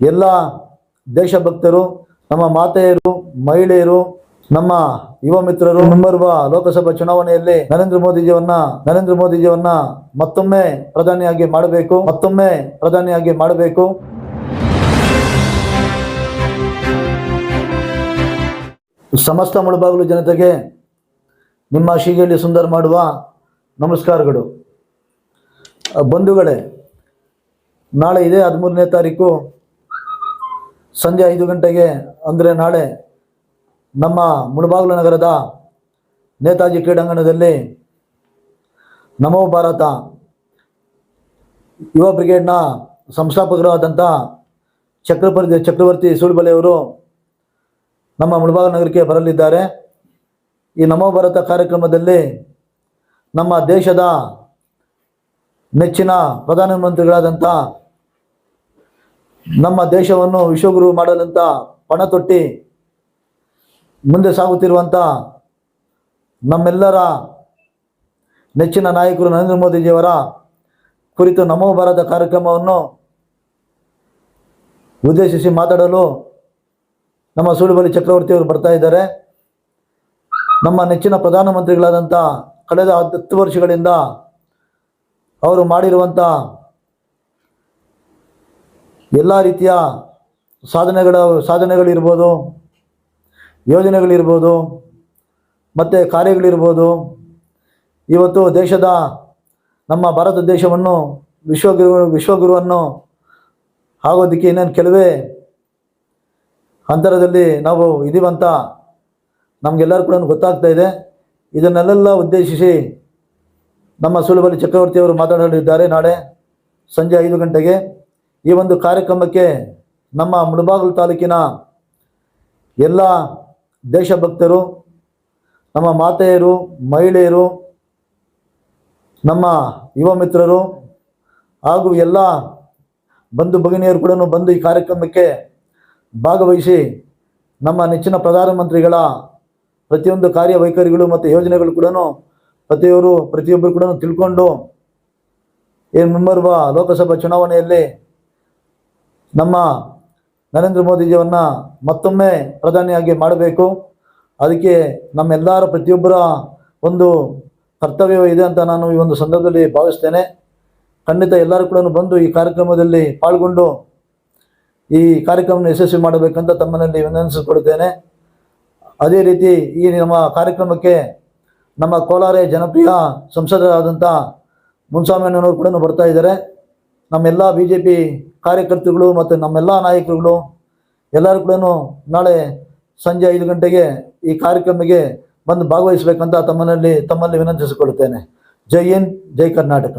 ಎಲ್ಲ ದೇಶಭಕ್ತರು, ನಮ್ಮ ಮಾತೆಯರು, ಮಹಿಳೆಯರು, ನಮ್ಮ ಯುವ ಮಿತ್ರರು, ಮುಂಬರುವ ಲೋಕಸಭಾ ಚುನಾವಣೆಯಲ್ಲಿ ನರೇಂದ್ರ ಮೋದಿಜಿಯವನ್ನ ನರೇಂದ್ರ ಮೋದಿಜಿಯವನ್ನ ಮತ್ತೊಮ್ಮೆ ಪ್ರಧಾನಿಯಾಗಿ ಮಾಡಬೇಕು, ಮತ್ತೊಮ್ಮೆ ಪ್ರಧಾನಿಯಾಗಿ ಮಾಡಬೇಕು. ಸಮಸ್ತ ಮುಳಬಾಗಲು ಜನತೆಗೆ ನಿಮ್ಮ ಶಿಗೆಯಲ್ಲಿ ಸುಂದರ ಮಾಡುವ ನಮಸ್ಕಾರಗಳು. ಬಂಧುಗಳೇ, ನಾಳೆ ಇದೆ ಹದಿಮೂರನೇ ತಾರೀಕು ಸಂಜೆ ಐದು ಗಂಟೆಗೆ ಅಂದರೆ ನಾಳೆ ನಮ್ಮ ಮುಳಬಾಗ್ಲು ನಗರದ ನೇತಾಜಿ ಕ್ರೀಡಾಂಗಣದಲ್ಲಿ ನಮೋ ಭಾರತ ಯುವ ಬ್ರಿಗೇಡ್ನ ಸಂಸ್ಥಾಪಕರಾದಂಥ ಚಕ್ರವರ್ತಿ ಚಕ್ರವರ್ತಿ ಸುಳ್ಬಲೆಯವರು ನಮ್ಮ ಮುಳಬಾಗಲು ನಗರಕ್ಕೆ ಬರಲಿದ್ದಾರೆ. ಈ ನಮೋ ಭಾರತ ಕಾರ್ಯಕ್ರಮದಲ್ಲಿ ನಮ್ಮ ದೇಶದ ನೆಚ್ಚಿನ ಪ್ರಧಾನಮಂತ್ರಿಗಳಾದಂಥ ನಮ್ಮ ದೇಶವನ್ನು ವಿಶ್ವಗುರು ಮಾಡಲಂತ ಪಣ ತೊಟ್ಟಿ ಮುಂದೆ ಸಾಗುತ್ತಿರುವಂಥ ನಮ್ಮೆಲ್ಲರ ನೆಚ್ಚಿನ ನಾಯಕರು ನರೇಂದ್ರ ಮೋದಿಜಿಯವರ ಕುರಿತು ನಮೋ ಭಾರತ ಕಾರ್ಯಕ್ರಮವನ್ನು ಉದ್ದೇಶಿಸಿ ಮಾತಾಡಲು ನಮ್ಮ ಸುಳಿಬಲಿ ಚಕ್ರವರ್ತಿಯವರು ಬರ್ತಾ ಇದ್ದಾರೆ. ನಮ್ಮ ನೆಚ್ಚಿನ ಪ್ರಧಾನಮಂತ್ರಿಗಳಾದಂಥ ಕಳೆದ ಹತ್ತು ವರ್ಷಗಳಿಂದ ಅವರು ಮಾಡಿರುವಂಥ ಎಲ್ಲ ರೀತಿಯ ಸಾಧನೆಗಳ, ಸಾಧನೆಗಳಿರ್ಬೋದು, ಯೋಜನೆಗಳಿರ್ಬೋದು, ಮತ್ತು ಕಾರ್ಯಗಳಿರ್ಬೋದು. ಇವತ್ತು ದೇಶದ ನಮ್ಮ ಭಾರತ ದೇಶವನ್ನು, ವಿಶ್ವಗುರು, ವಿಶ್ವಗುರುವನ್ನು ಆಗೋದಕ್ಕೆ ಇನ್ನೇನು ಕೆಲವೇ ಅಂತರದಲ್ಲಿ ನಾವು ಇದೀವಂತ ನಮಗೆಲ್ಲರೂ ಕೂಡ ಗೊತ್ತಾಗ್ತಾ ಇದೆ. ಇದನ್ನೆಲ್ಲ ಉದ್ದೇಶಿಸಿ ನಮ್ಮ ಸುಲಭಲಿ ಚಕ್ರವರ್ತಿಯವರು ಮಾತನಾಡಲಿದ್ದಾರೆ ನಾಳೆ ಸಂಜೆ ಐದು ಗಂಟೆಗೆ. ಈ ಒಂದು ಕಾರ್ಯಕ್ರಮಕ್ಕೆ ನಮ್ಮ ಮುಳಬಾಗಿಲು ತಾಲೂಕಿನ ಎಲ್ಲ ದೇಶಭಕ್ತರು, ನಮ್ಮ ಮಾತೆಯರು, ಮಹಿಳೆಯರು, ನಮ್ಮ ಯುವ ಮಿತ್ರರು ಹಾಗೂ ಎಲ್ಲ ಬಂಧು ಭಗಿನಿಯರು ಕೂಡ ಬಂದು ಈ ಕಾರ್ಯಕ್ರಮಕ್ಕೆ ಭಾಗವಹಿಸಿ ನಮ್ಮ ನೆಚ್ಚಿನ ಪ್ರಧಾನಮಂತ್ರಿಗಳ ಪ್ರತಿಯೊಂದು ಕಾರ್ಯವೈಖರಿಗಳು ಮತ್ತು ಯೋಜನೆಗಳು ಕೂಡ ಪ್ರತಿಯೊಬ್ಬರು ಪ್ರತಿಯೊಬ್ಬರು ಕೂಡ ತಿಳ್ಕೊಂಡು ಏನು ಮುಂಬರುವ ಲೋಕಸಭಾ ಚುನಾವಣೆಯಲ್ಲಿ ನಮ್ಮ ನರೇಂದ್ರ ಮೋದಿಜಿಯವನ್ನ ಮತ್ತೊಮ್ಮೆ ಪ್ರಧಾನಿಯಾಗಿ ಮಾಡಬೇಕು. ಅದಕ್ಕೆ ನಮ್ಮೆಲ್ಲರ ಪ್ರತಿಯೊಬ್ಬರ ಒಂದು ಕರ್ತವ್ಯ ಇದೆ ಅಂತ ನಾನು ಈ ಒಂದು ಸಂದರ್ಭದಲ್ಲಿ ಭಾವಿಸ್ತೇನೆ. ಖಂಡಿತ ಎಲ್ಲರೂ ಕೂಡ ಬಂದು ಈ ಕಾರ್ಯಕ್ರಮದಲ್ಲಿ ಪಾಲ್ಗೊಂಡು ಈ ಕಾರ್ಯಕ್ರಮವನ್ನು ಯಶಸ್ವಿ ಮಾಡಬೇಕಂತ ತಮ್ಮನಲ್ಲಿ ವಿನಂತಿಸಿಕೊಡುತ್ತೇನೆ ಅದೇ ರೀತಿ ಈ ನಮ್ಮ ಕಾರ್ಯಕ್ರಮಕ್ಕೆ ನಮ್ಮ ಕೋಲಾರ ಜನಪ್ರಿಯ ಸಂಸದರಾದಂಥ ಮುನ್ಸ್ವಾಮಿಯವರು ಕೂಡ ಬರ್ತಾ ಇದ್ದಾರೆ. ನಮ್ಮೆಲ್ಲ ಬಿ ಜೆ ಪಿ ಕಾರ್ಯಕರ್ತರುಗಳು ಮತ್ತು ನಮ್ಮೆಲ್ಲ ನಾಯಕರುಗಳು ಎಲ್ಲರೂ ಕೂಡ ನಾಳೆ ಸಂಜೆ ಐದು ಗಂಟೆಗೆ ಈ ಕಾರ್ಯಕ್ರಮಕ್ಕೆ ಬಂದು ಭಾಗವಹಿಸಬೇಕಂತ ತಮ್ಮನಲ್ಲಿ ತಮ್ಮಲ್ಲಿ ವಿನಂತಿಸಿಕೊಳ್ಳುತ್ತೇನೆ. ಜೈ ಹಿಂದ್, ಜೈ ಕರ್ನಾಟಕ.